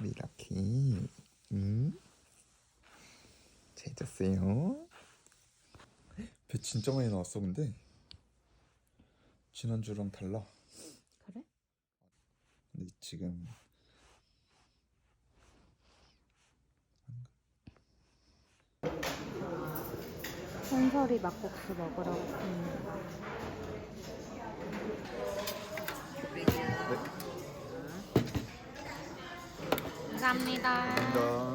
우리 럭키. 응? 잘 잤어요? 배 진짜 많이 나왔어, 근데. 지난주랑 달라. 그래? 근데 지금 손설이 막국수 먹으 감사합니다. 나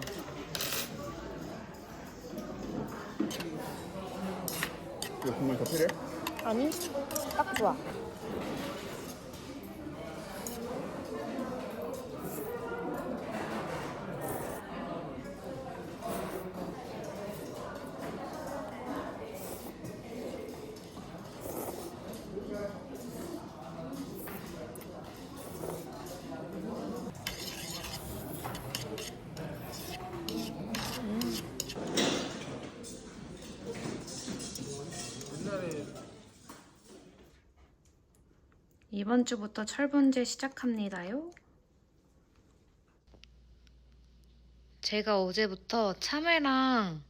이거 국물 더 필요해? 아니, 딱 좋아. 이번 주부터 철분제 시작합니다요. 제가 어제부터 참외랑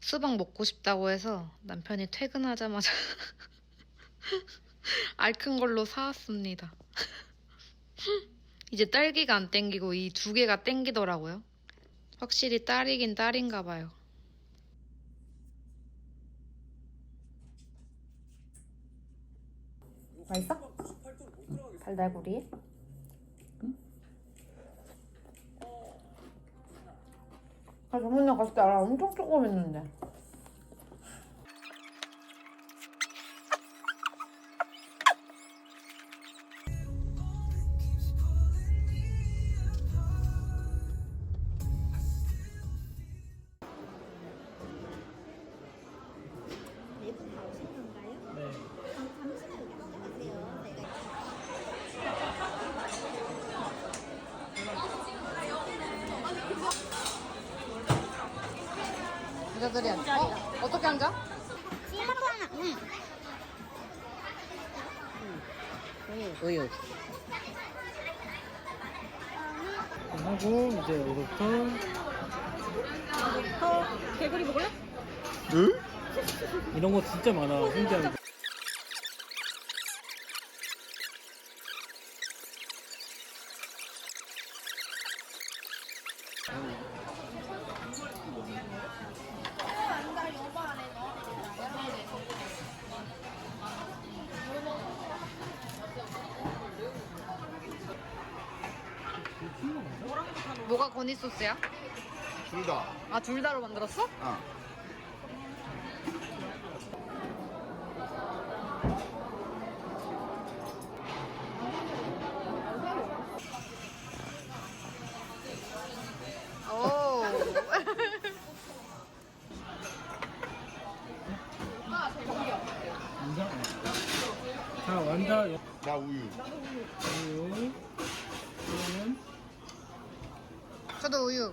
수박 먹고 싶다고 해서 남편이 퇴근하자마자 알큰 걸로 사왔습니다. 이제 딸기가 안 땡기고 이 두 개가 땡기더라고요. 확실히 딸이긴 딸인가 봐요. 맛있어? 달달구리? 아, 저번에 갔을 때 알아 엄청 조그맸는데. 여자들이 앉아. 어? 어떻게 앉아? 지금부터 하나. 응. 우유. 하고 이제 이거부터 개구리 먹을래? 응? 이런 거 진짜 많아 신기한 거. 뭐가 건이 소스야? 둘 다. 아, 둘 다로 만들었어? 아. 오. 완자. 자 완자 여- 나 우유. 우유. 이거는 저도 우유.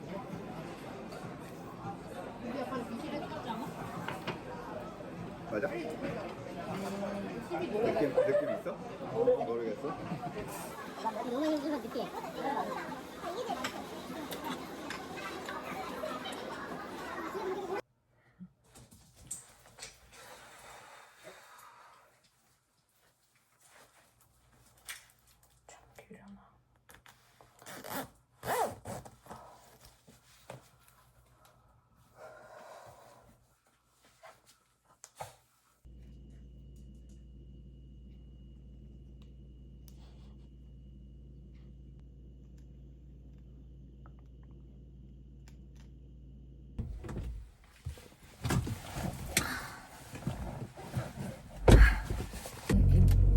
맞아? 느낌, 느낌 있어? 모르겠어? 너무 힘들어 느끼해.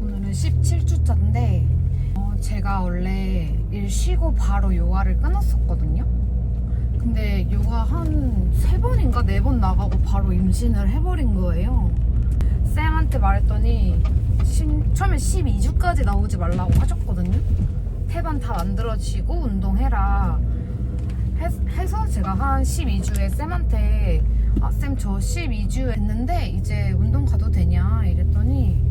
오늘은 17주차인데 어, 제가 원래 일 쉬고 바로 요가를 끊었었거든요. 근데 요가 한 세 번인가 네 번 나가고 바로 임신을 해버린 거예요. 쌤한테 말했더니 신- 처음에 12주까지 나오지 말라고 하셨거든요. 태반 다 만들어지고 운동해라. 해, 해서 제가 한 12주에 쌤한테 아, 쌤 저 12주 했는데 이제 운동 가도 되냐 이랬더니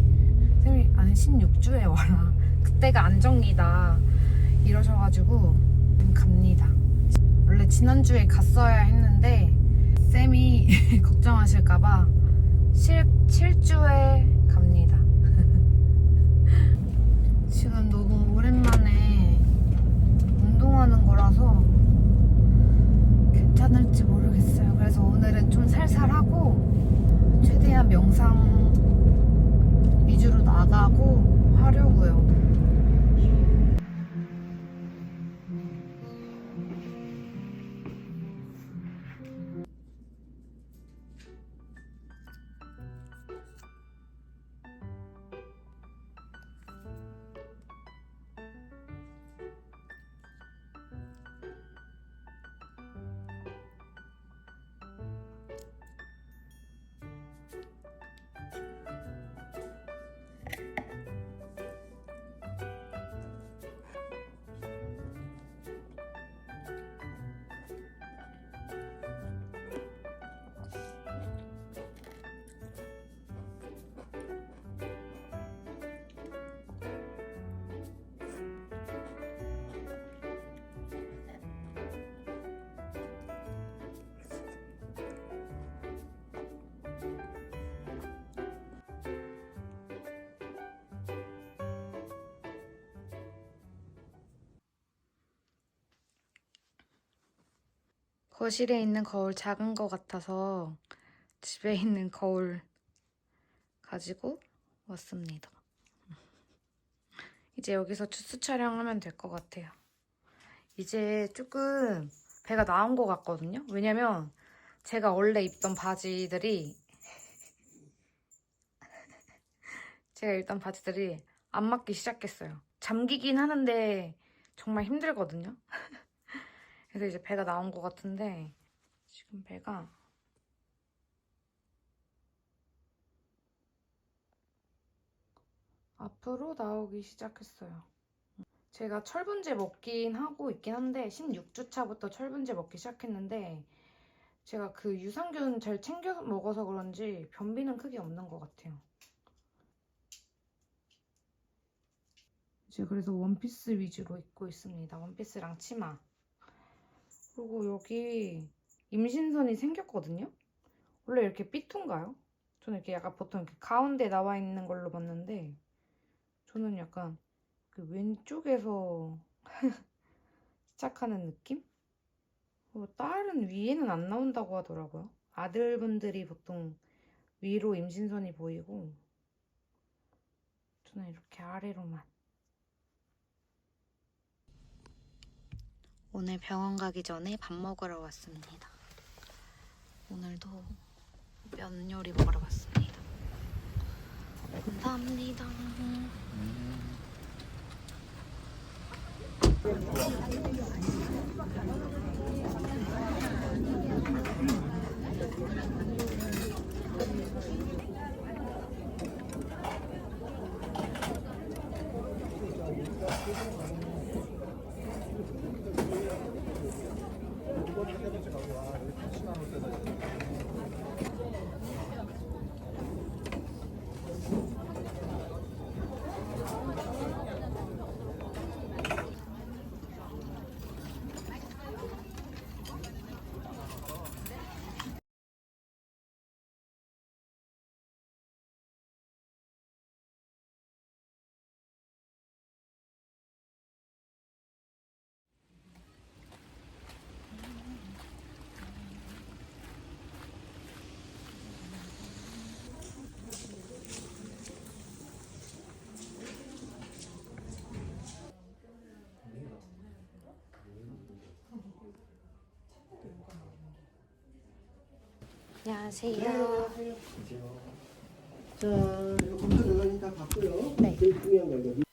아니 16주에 와라 그때가 안정기다. 이러셔가지고 갑니다. 원래 지난주에 갔어야 했는데 쌤이 걱정하실까봐 7주에 갑니다. 지금 너무 오랜만에 운동하는 거라서 괜찮을지 모르겠어요. 그래서 오늘은 좀 살살하고 최대한 명상 위주로 나가고 하려고요. 거실에 있는 거울 작은 거 같아서 집에 있는 거울 가지고 왔습니다. 이제 여기서 추수 촬영하면 될 것 같아요. 이제 조금 배가 나온 것 같거든요. 왜냐면 제가 원래 입던 바지들이 제가 입던 바지들이 안 맞기 시작했어요. 잠기긴 하는데 정말 힘들거든요. 그래서 이제 배가 나온 것 같은데 지금 배가 앞으로 나오기 시작했어요. 제가 철분제 먹긴 하고 있긴 한데 16주 차부터 철분제 먹기 시작했는데 제가 그 유산균 잘 챙겨 먹어서 그런지 변비는 크게 없는 것 같아요. 이제 그래서 원피스 위주로 입고 있습니다. 원피스랑 치마. 그리고 여기 임신선이 생겼거든요? 원래 이렇게 삐뚤가요? 저는 이렇게 약간 보통 이렇게 가운데 나와 있는 걸로 봤는데 저는 약간 그 왼쪽에서 시작하는 느낌? 그리고 딸은 위에는 안 나온다고 하더라고요. 아들분들이 보통 위로 임신선이 보이고 저는 이렇게 아래로만 오늘 병원 가기 전에 밥 먹으러 왔습니다. 오늘도 면 요리 먹으러 왔습니다. 감사합니다. 안녕하세요. 자, 이거 검사 결과는 다 봤고요. 네. 제일 중요한 건 여기